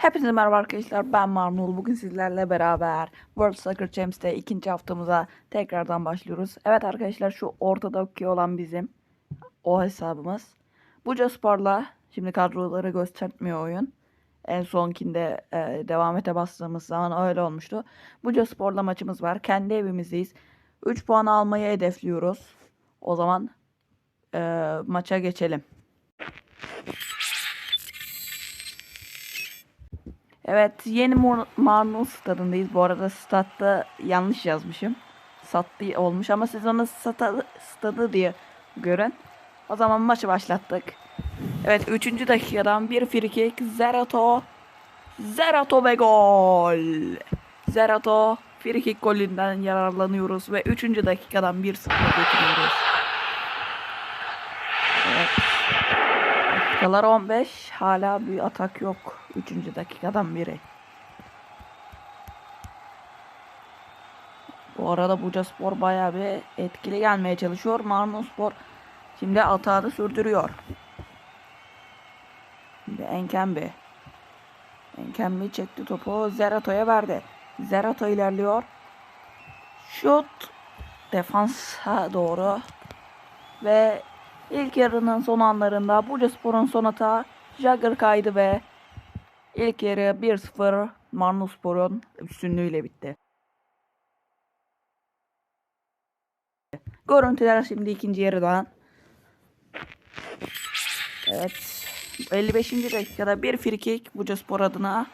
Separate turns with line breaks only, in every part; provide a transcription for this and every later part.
Hepinize merhaba arkadaşlar ben Marnul bugün sizlerle beraber World Soccer Champions'te ikinci haftamıza tekrardan başlıyoruz. Evet arkadaşlar şu ortadaki olan bizim o hesabımız. Buca Spor'la şimdi kadroları göstermiyor oyun. En sonkinde e, devam ete bastığımız zaman öyle olmuştu. Buca Spor'la maçımız var. Kendi evimizdeyiz. 3 puan almayı hedefliyoruz. O zaman e, maça geçelim. Evet yeni Marnul stadındayız. Bu arada statta yanlış yazmışım. Sattı olmuş ama siz onu stadı, stadı diye görün. O zaman maçı başlattık. Evet 3. dakikadan bir free kick. Zerato. Zerato ve gol. Zerato free kick golünden yararlanıyoruz ve 3. dakikadan 1-0 getiriyoruz. Evet. Dakikalar 15. Hala bir atak yok. 3. dakikadan biri. Bu arada Buca Spor bayağı bir etkili gelmeye çalışıyor. Marmara Spor şimdi atağı da sürdürüyor. Şimdi Enkembi. Enkembi çekti topu. Zerato'ya verdi. Zerato ilerliyor. Şut. Defansa doğru. Ve ilk yarının son anlarında Bucaspor'un son atağı Jagger kaydı ve ilk yarı 1-0 Marnospor'un üstünlüğüyle bitti. Görüntüler şimdi ikinci yarıdan. Evet. 55. dakikada bir free kick Bucaspor adına.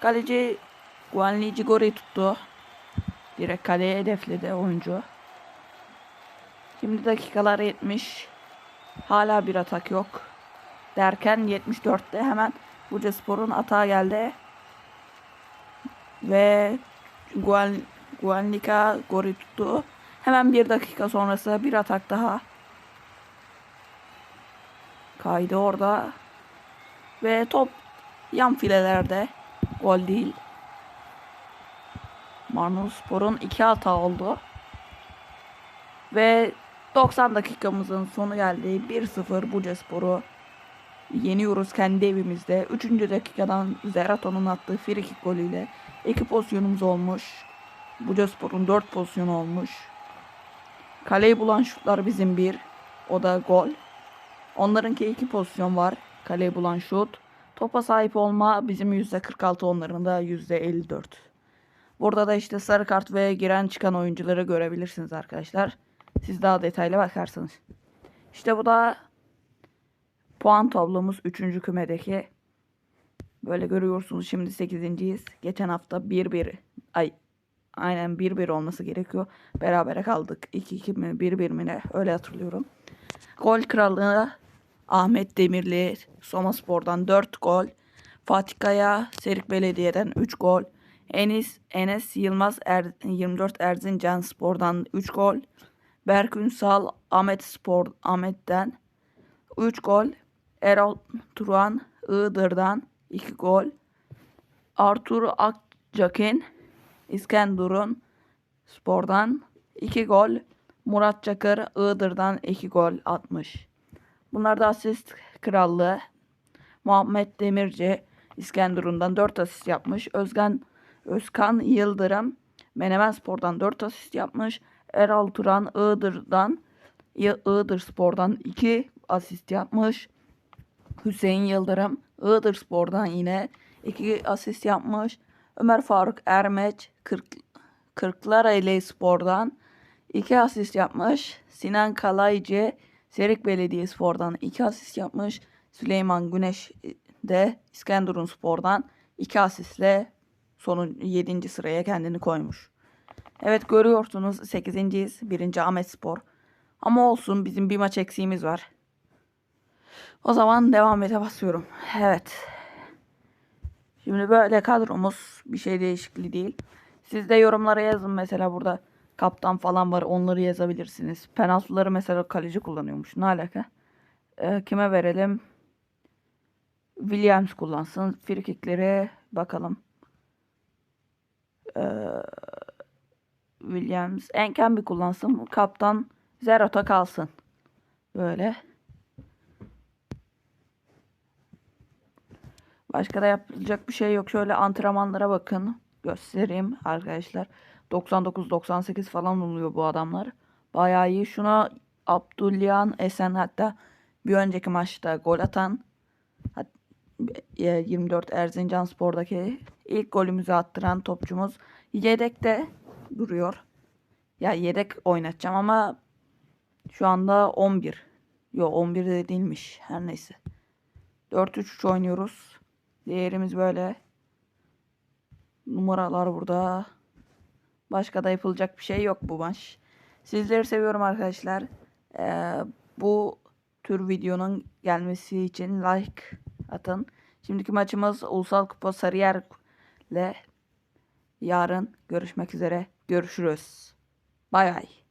Kaleci Guanli Gori tuttu. Direkt kaleye hedefledi oyuncu. Şimdi dakikalar 70. Hala bir atak yok. Derken 74'te hemen Bucaspor'un atağı geldi. Ve Guan, Guanlika golü tuttu. Hemen bir dakika sonrası bir atak daha. Kaydı orada. Ve top yan filelerde. Gol değil. Marmaraspor'un iki hata oldu. Ve 90 dakikamızın sonu geldi. 1-0 Bucaspor'u yeniyoruz kendi evimizde. 3. dakikadan Zerato'nun attığı free kick golüyle iki pozisyonumuz olmuş. Bucaspor'un 4 pozisyonu olmuş. Kaleyi bulan şutlar bizim bir. O da gol. Onlarınki iki pozisyon var. Kaleyi bulan şut. Topa sahip olma bizim %46 onların da %54. Burada da işte sarı kart ve giren çıkan oyuncuları görebilirsiniz arkadaşlar. Siz daha detaylı bakarsınız. İşte bu da puan tablomuz 3. kümedeki. Böyle görüyorsunuz şimdi 8.yiz. Geçen hafta 1-1 ay aynen 1-1 olması gerekiyor. Berabere kaldık. 2-2 mi 1-1 mi ne öyle hatırlıyorum. Gol kralı Ahmet Demirli Soma Spor'dan 4 gol. Fatih Kaya Serik Belediye'den 3 gol. Enis Enes Yılmaz er, 24 Erzincan Spor'dan 3 gol. Berk Ünsal Ahmet Spor Ahmet'ten 3 gol. Erol Turan Iğdır'dan 2 gol. Artur Akçakin İskenderun Spor'dan 2 gol. Murat Çakır Iğdır'dan 2 gol atmış. Bunlar da asist krallığı. Muhammed Demirci İskenderun'dan 4 asist yapmış. Özgen Özkan Yıldırım Menemen Spor'dan 4 asist yapmış. Erol Turan Iğdır'dan Iğdır Spor'dan 2 asist yapmış. Hüseyin Yıldırım Iğdır Spor'dan yine 2 asist yapmış. Ömer Faruk Ermeç Kırk, Kırklareli Spor'dan 2 asist yapmış. Sinan Kalaycı Serik Belediye Spor'dan 2 asist yapmış. Süleyman Güneş de İskenderun Spor'dan 2 asistle sonun 7. sıraya kendini koymuş. Evet görüyorsunuz 8.yiz. 1. Ahmet Spor. Ama olsun bizim bir maç eksiğimiz var. O zaman devam ete basıyorum. Evet. Şimdi böyle kadromuz bir şey değişikliği değil. Siz de yorumlara yazın mesela burada kaptan falan var onları yazabilirsiniz. Penaltıları mesela kaleci kullanıyormuş. Ne alaka? Ee, kime verelim? Williams kullansın. Frikikleri bakalım. Ee, Williams Enkembi kullansın. Kaptan Zerota kalsın. Böyle. Başka da yapılacak bir şey yok. Şöyle antrenmanlara bakın. Göstereyim arkadaşlar. 99-98 falan oluyor bu adamlar. Bayağı iyi. Şuna Abdülyan Esen hatta bir önceki maçta gol atan hat- e, 24 Erzincan Spor'daki ilk golümüzü attıran topçumuz yedekte duruyor. Ya yedek oynatacağım ama şu anda 11. Yo 11 de değilmiş. Her neyse. 4-3-3 oynuyoruz. Değerimiz böyle. Numaralar burada. Başka da yapılacak bir şey yok bu maç. Sizleri seviyorum arkadaşlar. Ee, bu tür videonun gelmesi için like atın. Şimdiki maçımız Ulusal Kupa Sarıyer ile yarın görüşmek üzere. Görüşürüz. Bay bay.